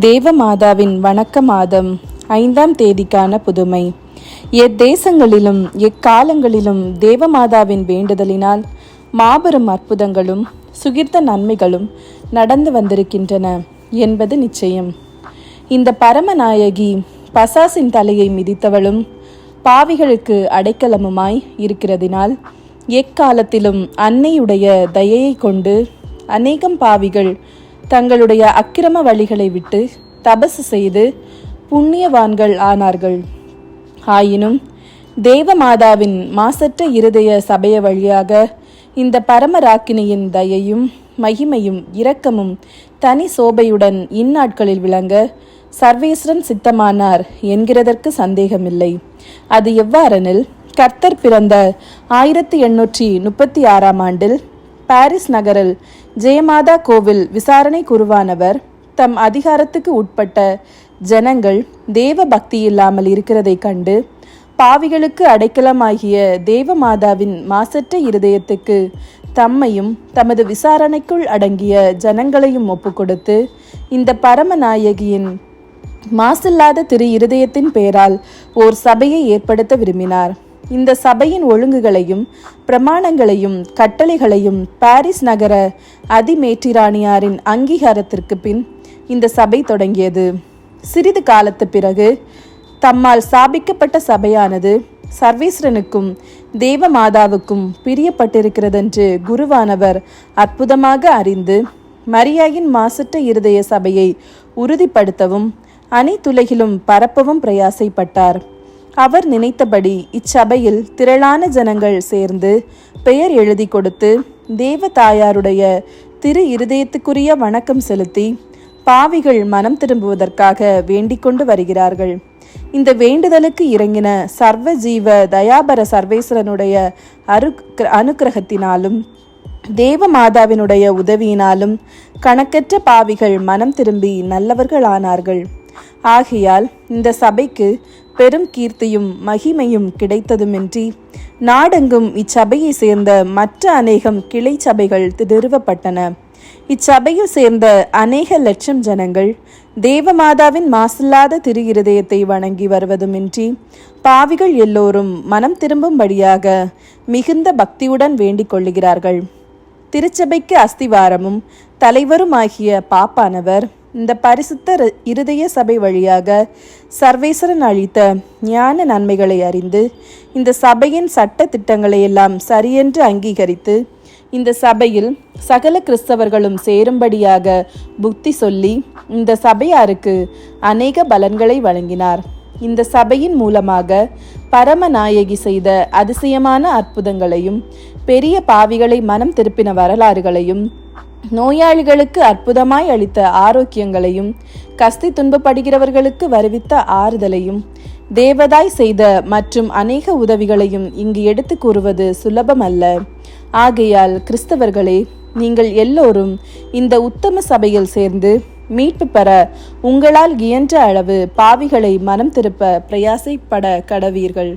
தேவமாதாவின் வணக்க மாதம் ஐந்தாம் தேதிக்கான புதுமை. எத்தேசங்களிலும் எக்காலங்களிலும் தேவமாதாவின் வேண்டுதலினால் மாபெரும் அற்புதங்களும் சுகிர்த்த நன்மைகளும் நடந்து வந்திருக்கின்றன என்பது நிச்சயம். இந்த பரமநாயகி பசாசின் தலையை மிதித்தவளும் பாவிகளுக்கு அடைக்கலமுமாய் இருக்கிறதினால் எக்காலத்திலும் அன்னையுடைய தயையை கொண்டு அநேகம் பாவிகள் தங்களுடைய அக்கிரம வழிகளை விட்டு தபசு செய்து புண்ணியவான்கள் ஆனார்கள். ஆயினும் தேவமாதாவின் மாசற்ற இருதய சபைய வழியாக இந்த பரமராக்கினியின் தயையும் மகிமையும் இரக்கமும் தனி சோபையுடன் இந்நாட்களில் விளங்க சர்வேஸ்வரன் சித்தமானார் என்கிறதற்கு சந்தேகமில்லை. அது எவ்வாறெனில் கர்த்தர் பிறந்த ஆயிரத்தி எண்ணூற்றி முப்பத்தி ஆறாம் ஆண்டில் பாரிஸ் நகரில் ஜெயமாதா கோவில் விசாரணை குருவானவர் தம் அதிகாரத்துக்கு உட்பட்ட ஜனங்கள் தேவ பக்தி இல்லாமல் இருக்கிறதைக் கண்டு பாவிகளுக்கு அடைக்கலமாகிய தேவமாதாவின் மாசற்ற இருதயத்துக்கு தம்மையும் தமது விசாரணைக்குள் அடங்கிய ஜனங்களையும் ஒப்புக்கொடுத்து இந்த பரமநாயகியின் மாசில்லாத திரு இருதயத்தின் பெயரால் ஓர் சபையை ஏற்படுத்த விரும்பினார். இந்த சபையின் ஒழுங்குகளையும் பிரமாணங்களையும் கட்டளைகளையும் பாரிஸ் நகர அதிமேற்றிராணியாரின் அங்கீகாரத்திற்கு பின் இந்த சபை தொடங்கியது. சிறிது காலத்து பிறகு தம்மால் ஸ்தாபிக்கப்பட்ட சபையானது சர்வேஸ்வரனுக்கும் தேவமாதாவுக்கும் பிரியப்பட்டிருக்கிறதென்று குருவானவர் அற்புதமாக அறிந்து மரியாயின் மாசற்ற இருதய சபையை உறுதிப்படுத்தவும் அனைத்துலகிலும் பரப்பவும் பிரயாசைப்பட்டார். அவர் நினைத்தபடி இச்சபையில் திரளான ஜனங்கள் சேர்ந்து பெயர் எழுதி கொடுத்து தேவ தாயாருடைய திரு இருதயத்துக்குரிய வணக்கம் செலுத்தி பாவிகள் மனம் திரும்புவதற்காக வேண்டிக் கொண்டு வருகிறார்கள். இந்த வேண்டுதலுக்கு இறங்கின சர்வ ஜீவ தயாபர சர்வேஸ்வரனுடைய அரு அனுக்கிரகத்தினாலும் தேவ மாதாவினுடைய உதவியினாலும் கணக்கற்ற பாவிகள் மனம் திரும்பி நல்லவர்களானார்கள். ஆகையால் இந்த சபைக்கு பெரும் கீர்த்தியும் மகிமையும் கிடைத்ததுமின்றி நாடெங்கும் இச்சபையை சேர்ந்த மற்ற அநேகம் கிளை சபைகள் நிறுவப்பட்டன இச்சபையில் சேர்ந்த அநேக லட்சம் ஜனங்கள் தேவமாதாவின் மாசில்லாத திரு இருதயத்தை வணங்கி வருவதுமின்றி பாவிகள் எல்லோரும் மனம் திரும்பும்படியாக மிகுந்த பக்தியுடன் வேண்டிக் கொள்ளுகிறார்கள். திருச்சபைக்கு அஸ்திவாரமும் தலைவருமாகிய பாப்பானவர் இந்த பரிசுத்த இருதய சபை வழியாக சர்வேஸ்வரன் அளித்த ஞான நன்மைகளை அறிந்து இந்த சபையின் சட்ட திட்டங்களை எல்லாம் சரியென்று அங்கீகரித்து இந்த சபையில் சகல கிறிஸ்தவர்களும் சேரும்படியாக புத்தி சொல்லி இந்த சபையாருக்கு அநேக பலன்களை வழங்கினார். இந்த சபையின் மூலமாக பரமநாயகி செய்த அதிசயமான அற்புதங்களையும் பெரிய பாவிகளை மனம் திருப்பின வரலாறுகளையும் நோயாளிகளுக்கு அற்புதமாய் அளித்த ஆரோக்கியங்களையும் கஸ்தி துன்பப்படுகிறவர்களுக்கு வருவித்த ஆறுதலையும் தேவதாய் செய்த மற்றும் அநேக உதவிகளையும் இங்கு எடுத்து கூறுவது சுலபமல்ல. ஆகையால் கிறிஸ்தவர்களே நீங்கள் எல்லோரும் இந்த உத்தம சபையில் சேர்ந்து மீட்பு பெற உங்களால் இயன்ற அளவு பாவிகளை மனம் திருப்ப பிரயாசைப்பட கடவீர்கள்.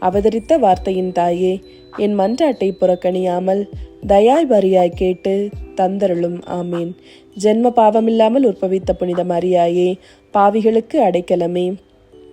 அவதரித்த வார்த்தையின் தாயே என் மன்றாட்டை புறக்கணியாமல் தயாய் வரியாய் கேட்டு தந்தருளும். ஆமேன். ஜென்ம பாவமில்லாமல் உற்பவித்த புனித மரியாயே பாவிகளுக்கு அடைக்கலமே.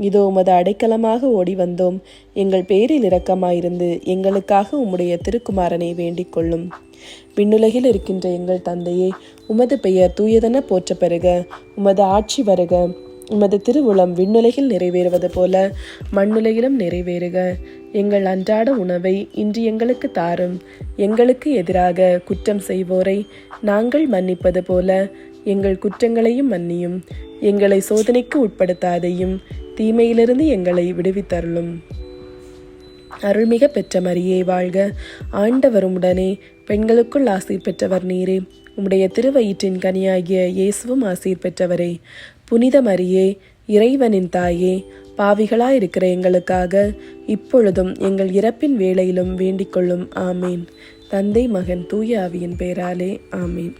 இதோ உமது அடைக்கலமாக ஓடி வந்தோம் எங்கள் பேரில் இரக்கமாயிருந்து எங்களுக்காக உம்முடைய திருக்குமாரனை வேண்டிக் கொள்ளும். விண்ணுலகில் இருக்கின்ற எங்கள் தந்தையே உமது பெயர் தூயதென போற்ற பெறுக. உமது ஆட்சி வருக. உமது திருவுளம் விண்ணுலகில் நிறைவேறுவது போல மண்ணுலகிலும் நிறைவேறுக. எங்கள் அன்றாட உணவை இன்று எங்களுக்கு தாரும். எங்களுக்கு எதிராக குற்றம் செய்வோரை நாங்கள் மன்னிப்பது போல எங்கள் குற்றங்களையும் மன்னியும். எங்களை சோதனைக்கு உட்படுத்தாதையும் தீமையிலிருந்து எங்களை விடுவித்தருளும். அருள்மிக பெற்ற மரியே வாழ்க. ஆண்டவரும் உடனே பெண்களுக்குள் ஆசீர் பெற்றவர் நீரே. உம்முடைய திருவயிற்றின் கனியாகிய இயேசுவும் ஆசீர் பெற்றவரே. புனித மரியே இறைவனின் தாயே பாவிகளாயிருக்கிற எங்களுக்காக இப்பொழுதும் எங்கள் இறப்பின் வேளையிலும் வேண்டிக் கொள்ளும் ஆமேன். தந்தை மகன் தூய ஆவியின் பேராலே ஆமேன்.